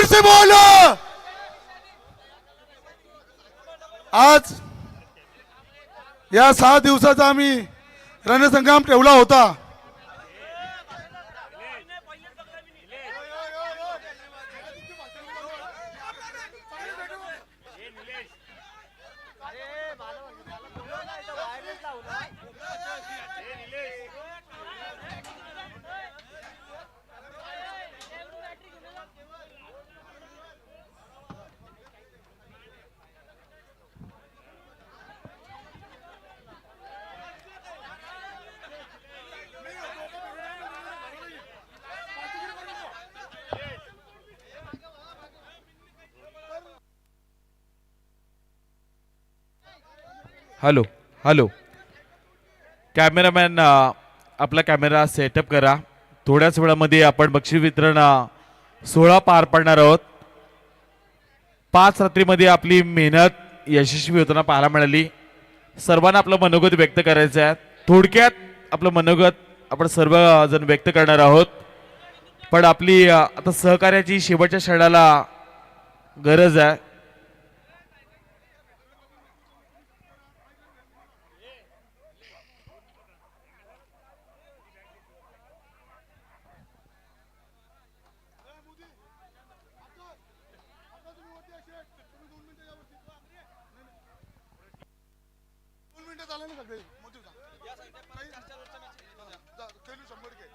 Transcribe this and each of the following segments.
जोर से बोलो! आज या सहा दिवसाचा आम्ही रणसंग्राम ठेवला होता. हॅलो हॅलो कॅमेरामॅन आपला कॅमेरा सेटअप करा. थोड्याच वेळामध्ये आपण बक्षीस वितरण uh, सोहळा पार पाडणार आहोत. पाच रात्रीमध्ये आपली मेहनत यशस्वी होताना पाहायला मिळाली. सर्वांना आपलं मनोगत व्यक्त करायचं आहे थोडक्यात आपलं मनोगत आपण सर्व uh, जण व्यक्त करणार आहोत. पण आपली uh, आता सहकार्याची शेवटच्या क्षणाला गरज आहे. झालं ना सगळे मोठी खेळू शंभर घे.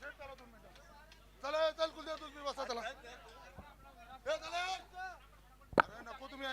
सेट करा दोन मिनिटं. चला चल कुलदेव तुम्ही बसा चला ए, चला. अरे नको तुम्ही?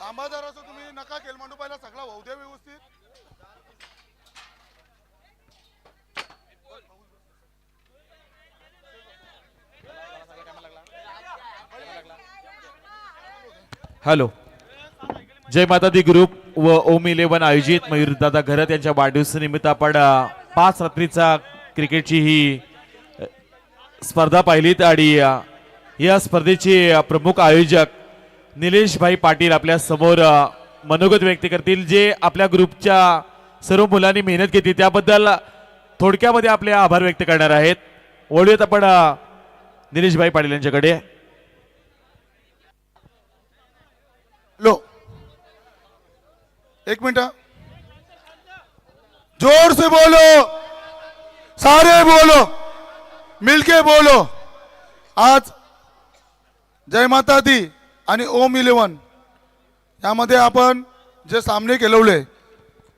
थांबा जरासं तुम्ही नका खेळ मांडू पहिला सगळा होऊ द्या व्यवस्थित हॅलो जय माता दी ग्रुप व ओम इलेव्हन आयोजित. मयूरदादा घरत यांच्या वाढदिवसानिमित्त आपण पाच रात्रीचा क्रिकेटची ही स्पर्धा पाहिलीत आणि या स्पर्धेचे प्रमुख आयोजक निलेशभाई पाटील आपल्यासमोर मनोगत व्यक्त करतील. जे आपल्या ग्रुपच्या सर्व मुलांनी मेहनत घेतली त्याबद्दल थोडक्यामध्ये आपले आभार व्यक्त करणार आहेत. वळूयात आपण निलेशभाई पाटील यांच्याकडे. एक मिनट जोर से बोलो। सारे बोलो। मिलके बोलो। आज जय माता दी आणि ओम इलेवन. यामध्ये आपण जे सामने केलवले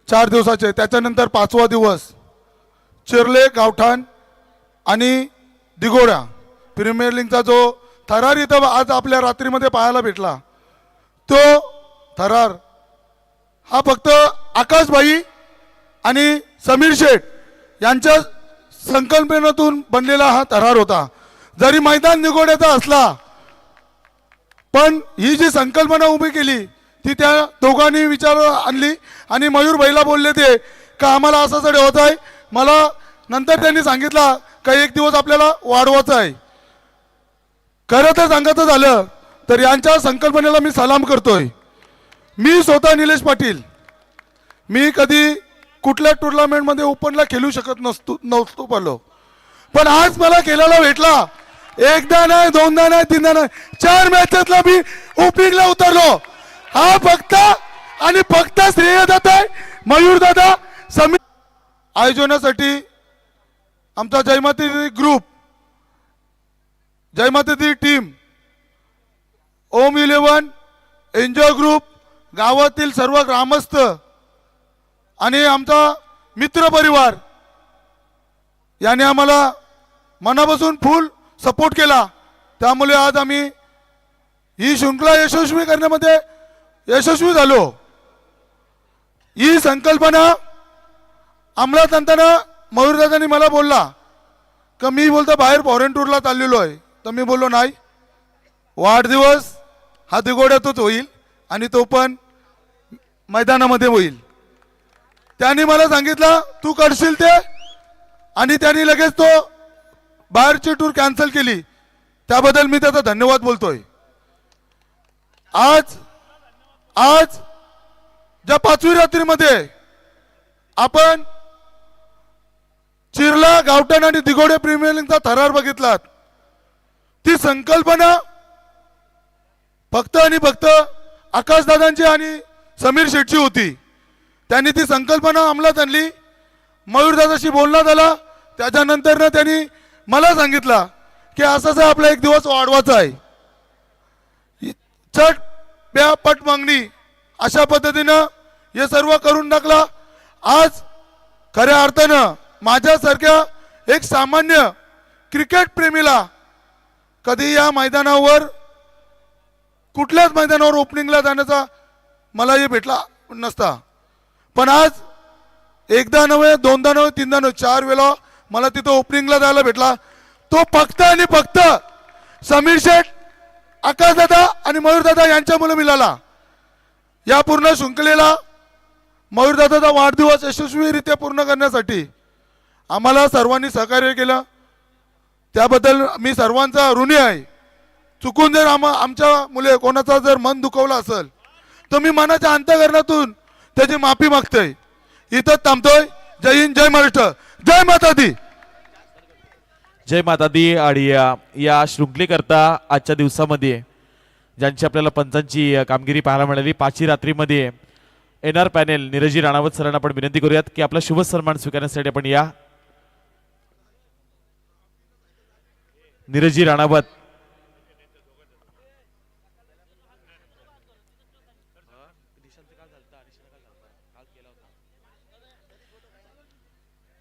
चार दिवसाचे त्याच्यानंतर पाचवा दिवस चिरले गावठाण आणि दिगोड्या प्रीमियर लीगचा जो थरार इथं आज आपल्या रात्रीमध्ये पाहायला भेटला तो थरार हा फक्त आकाशभाई आणि समीर शेठ यांच्या संकल्पनेतून बनलेला हा थरार होता. जरी मैदान निगोड्याचा असला पण ही जी संकल्पना उभी केली ती त्या दोघांनी विचार आणली आणि मयूर भाईला बोलले ते का आम्हाला असं सडे होत आहे? मला नंतर त्यांनी सांगितला का एक दिवस आपल्याला वाढवायचं आहे. खरं तर सांगायचं झालं तर यांच्या संकल्पनेला मी सलाम करतोय. मी स्वतः निलेश पाटील. मी कधी कुठल्या टुर्नामेंटमध्ये ओपनला खेळू शकत नसतो नसतो पडलो पण आज मला खेळायला भेटला. एकदा नाही दोनदा नाही तीनदा नाही. चार मॅचेसला मी ओपनिंगला उतरलो. हा फक्त आणि फक्त श्रेय दादा आहे मयूर दादा समीर आयोजनासाठी आमचा Jaymati group Jaymati team Om eleven enjoy group गावातील सर्व ग्रामस्थ आणि आमचा मित्र परिवार याने आम्हाला मनापासून फुल सपोर्ट केला. त्यामुळे आज आम्ही ही शृंखला यशस्वी करण्यामध्ये यशस्वी झालो. ही संकल्पना अंमलात आणताना मयूरदादांनी मला बोलला का मी बोलतो बाहेर फॉरेन टूरला चाललेलो आहे. तर मी बोललो नाही. वाढदिवस हा दिगोड्यातच होईल आणि तो पण मैदानामध्ये होईल. त्यांनी मला सांगितलं तू करशील ते? आणि त्यांनी लगेच तो बाहेरची टूर कॅन्सल केली. त्याबद्दल मी त्याचा धन्यवाद बोलतोय. आज आज ज्या पाचवी रात्रीमध्ये आपण चिरला गावठण आणि दिगोडे प्रीमियर लीगचा थरार बघितलात ती संकल्पना फक्त आणि फक्त आकाशदादांची आणि समीर शेटची होती. त्यांनी ती संकल्पना अंमलात आणली. मयूरदादाशी बोलण्यात आला. त्याच्यानंतर ना त्यांनी मला सांगितलं की असं आपला एक दिवस वाढवायचा आहे. चट प्या पट मागणी अशा पद्धतीनं हे सर्व करून टाकला. आज खऱ्या अर्थानं माझ्यासारख्या एक सामान्य क्रिकेट प्रेमीला कधी या मैदानावर कुठल्याच मैदानावर ओपनिंगला जाण्याचा मला हे भेटला नसता. पण आज एकदा नव्हे दोनदा नव्हे तीनदा नव्हे चार वेळा मला तिथं ओपनिंगला जायला भेटला. तो फक्त आणि फक्त समीर शेठ आकाशदादा आणि मयूरदादा यांच्यामुळे मिळाला. या पूर्ण शृंखलेला मयूरदादाचा वाढदिवस यशस्वीरित्या पूर्ण करण्यासाठी आम्हाला सर्वांनी सहकार्य केलं. त्याबद्दल मी सर्वांचा ऋणी आहे. चुकून जर आम आमच्या मुले कोणाचा जर मन दुखवलं असेल तर मी मनाच्या अंतकरणातून त्याची माफी मागतोय. इथंच थांबतोय. जय हिंद जय महाराष्ट्र. जय माता दी जय माता दी आणि या शृंखलेकरता आजच्या दिवसामध्ये ज्यांची आपल्याला पंचांची कामगिरी पाहायला मिळाली पाचवी रात्रीमध्ये एन आर पॅनेल निरजी राणावत सरांना आपण विनंती करूयात की आपला शुभ सन्मान स्वीकारण्यासाठी आपण या निरजी राणावत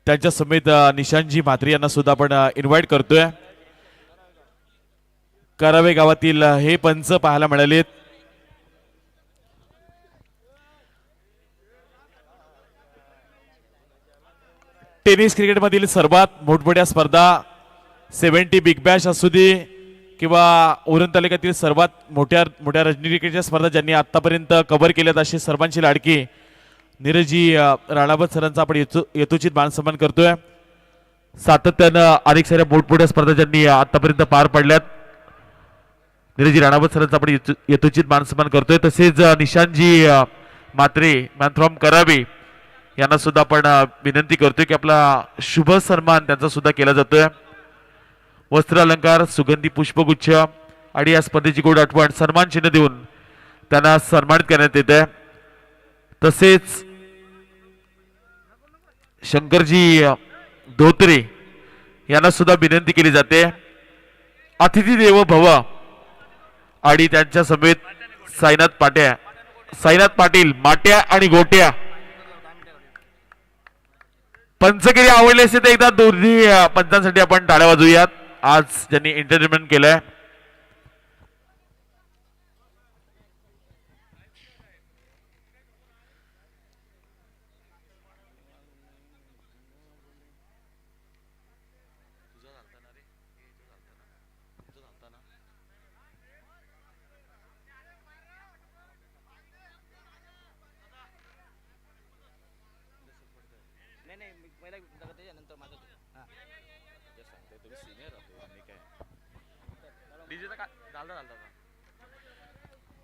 त्यांच्या समेत निशांजी निशांतजी म्हात्रे यांना सुद्धा आपण इन्व्हाइट करतोय. करावे गावातील हे पंच पाहायला मिळालेत. टेनिस क्रिकेटमधील सर्वात मोठमोठ्या स्पर्धा सेव्हन्टी बिग बॅश असू दे किंवा उरण तालुक्यातील सर्वात मोठ्या मोठ्या रजनी क्रिकेटच्या स्पर्धा ज्यांनी आतापर्यंत कव्हर केल्यात अशी सर्वांची लाडकी नीरजी राणावत सरांचा आपण यथो- यथोचित मानसन्मान करतोय. सातत्यानं अनेक साऱ्या मोठमोठ्या स्पर्धा ज्यांनी आतापर्यंत पार पडल्यात. नीरजी राणावत सरांचा आपण यथो- यथोचित मानसन्मान करतोय. तसेच निशांतजी मात्रे मॅनथ्रॉम करावे करावी यांना सुद्धा आपण विनंती करतोय की आपला शुभ सन्मान त्यांचा सुद्धा केला जातोय. वस्त्र अलंकार सुगंधी पुष्पगुच्छ आणि या स्पर्धेची गोड आठवण सन्मान चिन्ह देऊन त्यांना सन्मानित करण्यात येत आहे तसेच शंकरजी धोत्रे यांना सुद्धा विनंती केली जाते. अतिथी देव भव आणि त्यांच्या समेत साईनाथ पाट्या साईनाथ पाटील माट्या आणि गोट्या. पंचगिरी आवडली असते तर एकदा दोन्ही पंचांसाठी आपण टाळ्या वाजूयात आज ज्यांनी एंटरटेनमेंट केलंय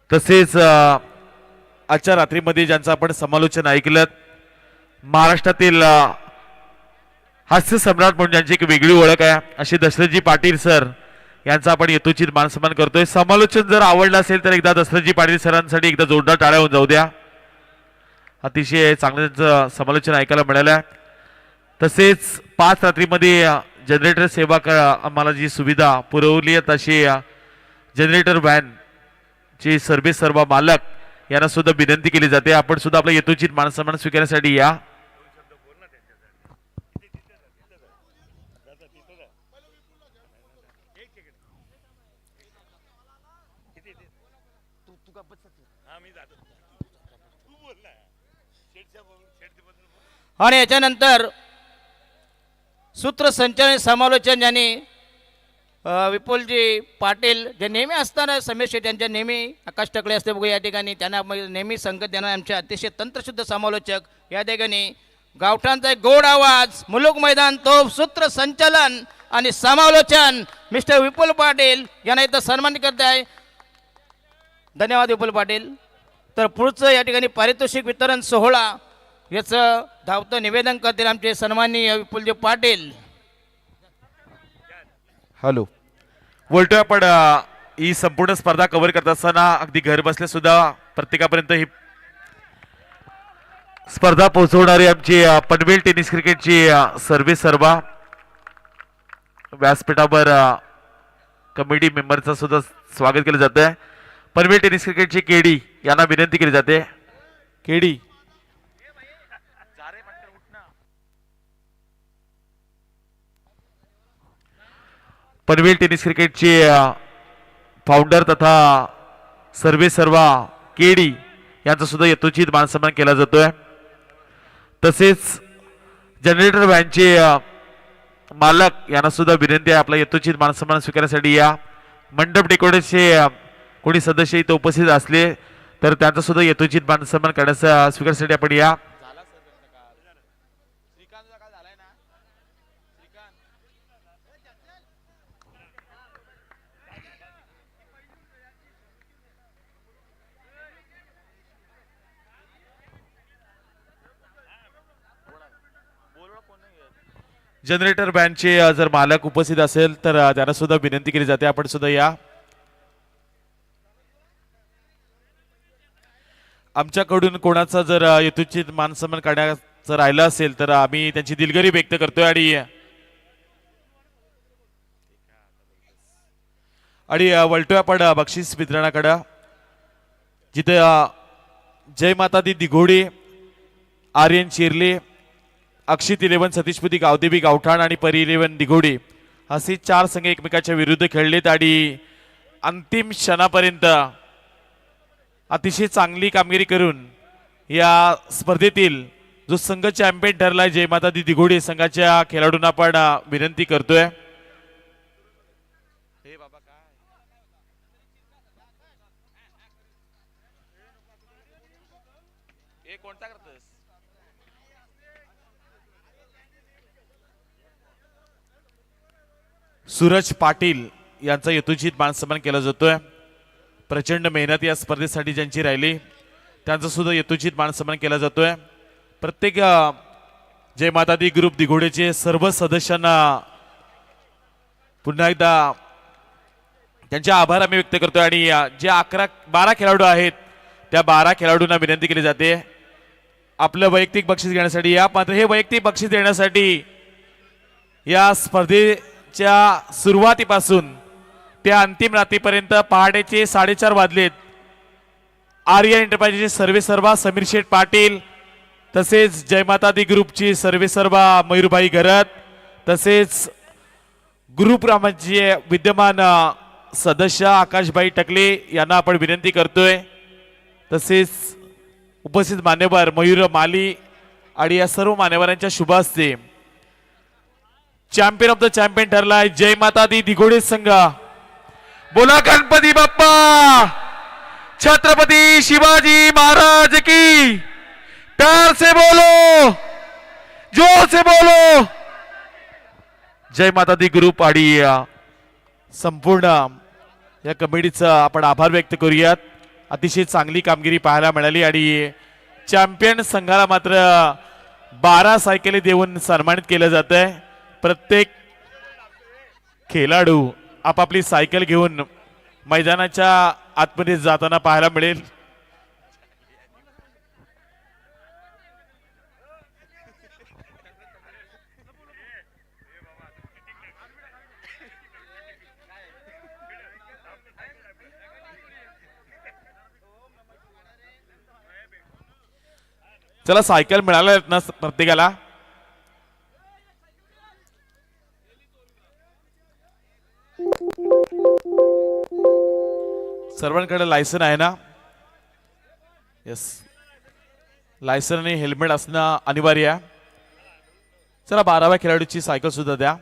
तसेच आजच्या रात्रीमध्ये ज्यांचं आपण समालोचन ऐकलं महाराष्ट्रातील हास्य सम्राट म्हणून ज्यांची एक वेगळी ओळख आहे असे दशरथजी पाटील सर यांचा आपण यथोचित मानसन्मान करतोय. समालोचन जर आवडलं असेल तर एकदा दशरथजी पाटील सरांसाठी एकदा जोरदार टाळ्या होऊन जाऊ द्या. अतिशय चांगलं त्यांचं समालोचन ऐकायला मिळालं आहे तसेच पाच रात्रीमध्ये जनरेटर सेवा क आम्हाला जी सुविधा पुरवली आहे तशी जनरेटर व्हॅन चे सर्वे सर्व मालक यांना सुद्धा विनंती केली जाते. आपण सुद्धा आपल्या यथोचित मानसन्मान स्वीकारण्यासाठी या. आणि याच्यानंतर सूत्रसंचालन समालोचन यांनी विपुलजी पाटील जे नेहमी असताना समीर शेठ यांच्या नेहमी आकाश टकळे असते बघू या ठिकाणी त्यांना नेहमी संगत देणारे आमचे अतिशय तंत्रशुद्ध समालोचक या ठिकाणी. गावठांचा एक गोड आवाज मुलुक मैदान तोफ सूत्रसंचालन आणि समालोचन. मिस्टर विपुल पाटील यांना इथं सन्मान करत आहे धन्यवाद विपुल पाटील. तर पुढचं या ठिकाणी पारितोषिक वितरण सोहळा. याचं धावतं निवेदन करतील आमचे सन्माननीय विपुलजी पाटील. हॅलो. बोलतोय आपण ही संपूर्ण स्पर्धा कव्हर करत असताना अगदी घर बसल्या सुद्धा प्रत्येकापर्यंत ही स्पर्धा पोहोचवणारी आमची पनवेल टेनिस क्रिकेटची सर्व्हिस सर्वा व्यासपीठावर कमिटी मेंबरचं सुद्धा स्वागत केलं जात आहे पनवेल टेनिस क्रिकेटची केडी यांना विनंती केली जाते. केडी? पनवेल टेनिस क्रिकेटचे फाउंडर तथा सर्वे सर्वा केडी यांचा सुद्धा यथोचित मानसन्मान केला जातोय. तसेच जनरेटर व्हॅनचे मालक यांना सुद्धा विनंती आहे आपला यथोचित मानसन्मान स्वीकारण्यासाठी या मंडप डेकोरेटचे कोणी सदस्य इथं उपस्थित असले तर त्यांचा सुद्धा यथोचित मानसन्मान करण्याचा स्वीकारण्यासाठी आपण या जनरेटर बँडचे जर मालक उपस्थित असेल तर त्यांना सुद्धा विनंती केली जाते. आपण सुद्धा या. आमच्याकडून कोणाचा जर अ, यथोचित मानसन्मान करण्याचं राहिलं असेल तर आम्ही त्यांची दिलगिरी व्यक्त करतोय आणि आणि वळतोय आपण बक्षीस वितरणाकडं. जिथे जय माता दी दिघोडी आर्यन चिरले अक्षित इलेव्हन सतीशपुती गावदेवी गावठाण आणि परी इलेव्हन दिघोडी असे चार संघ एकमेकाच्या विरुद्ध खेळलेत आणि अंतिम क्षणापर्यंत अतिशय चांगली कामगिरी करून या स्पर्धेतील जो संघ चॅम्पियन ठरलाय जयमाता दी दिघोडी संघाच्या खेळाडूंना आपण विनंती करतोय. कोणता करतोस सूरज पाटील यांचा यथोचित मानसन्मान केला जातोय. प्रचंड मेहनत या स्पर्धेसाठी ज्यांची राहिली त्यांचा सुद्धा यथोचित मानसन्मान केला जातोय. प्रत्येक जय माता दी ग्रुप दिघोडेचे सर्व सदस्यांना पुन्हा एकदा त्यांचे आभार आम्ही व्यक्त करतोय आणि जे अकरा बारा खेळाडू आहेत त्या बारा खेळाडूंना विनंती केली जाते. आपलं वैयक्तिक बक्षीस घेण्यासाठी या मात्र हे वैयक्तिक बक्षीस देण्यासाठी या स्पर्धे च्या सुरुवातीपासून त्या अंतिम रात्रीपर्यंत पहाटेचे साडेचार वाजलेत. आर्य एंटरप्राइजेसचे सर्वे सर्वा समीर शेठ पाटील तसेच जयमाता दी ग्रुपची सर्वे सर्वा मयूरभाई घरत तसेच गुरुप्रामाचे विद्यमान सदस्य आकाशभाई टकले यांना आपण विनंती करतोय. तसेच उपस्थित मान्यवर मयूर माली आणि या सर्व मान्यवरांच्या शुभ हस्ते चॅम्पियन ऑफ द चॅम्पियन ठरलाय. जय माता दी दिघोडे संघ. बोला गणपती बाप्पा. छत्रपती शिवाजी महाराज की. प्यार से बोलो. जोर से बोलो. जय माता दी ग्रुप आणि संपूर्ण या कमिटीचा आपण आभार व्यक्त करूयात. अतिशय चांगली कामगिरी पाहायला मिळाली आणि चॅम्पियन संघाला मात्र बारा सायकली देऊन सन्मानित केलं जात आहे प्रत्येक खेळाडू आपापली सायकल घेऊन मैदानाच्या आतमध्ये जाताना पाहायला मिळेल. चला सायकल मिळाल्या आहेत ना प्रत्येकाला. सर्वांकडे लायसन आहे ना? येस लायसन आणि हेल्मेट असणं अनिवार्य आहे. चला बाराव्या खेळाडूची सायकल सुद्धा द्या.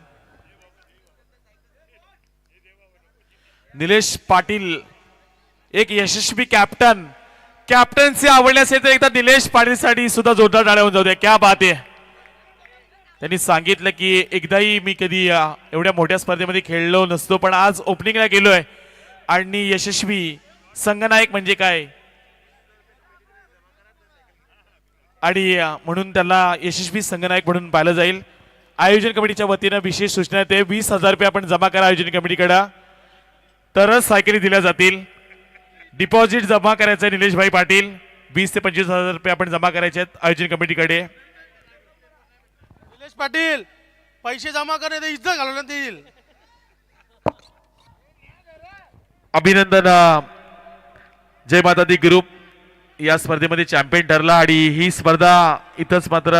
निलेश पाटील एक यशस्वी कॅप्टन कॅप्टन्सी आवडण्यास येते तर एकदा निलेश पाटीलसाठी सुद्धा जोरदार टाळ्या होऊन जाऊ द्या क्या बात आहे. त्यांनी सांगितलं की एकदाही मी कधी एवढ्या मोठ्या स्पर्धेमध्ये खेळलो नसतो पण आज ओपनिंगला गेलोय. आणि यशस्वी संघनायक म्हणजे काय? आणि म्हणून त्याला यशस्वी संघनायक म्हणून पाहिलं जाईल. आयोजन कमिटीच्या वतीनं विशेष सूचना ते वीस हजार रुपये आपण जमा करा आयोजन कमिटीकडं. तरच सायकली दिल्या जातील. डिपॉझिट जमा करायचं आहे निलेशभाई पाटील. वीस ते पंचवीस हजार रुपये आपण जमा करायचे आहेत आयोजन कमिटीकडे. निलेश पाटील पैसे जमा करणे इज्जत घालवण्यात येईल. अभिनंदन जय माता दी ग्रुप. या स्पर्धेमध्ये चॅम्पियन ठरला आणि ही स्पर्धा इथंच मात्र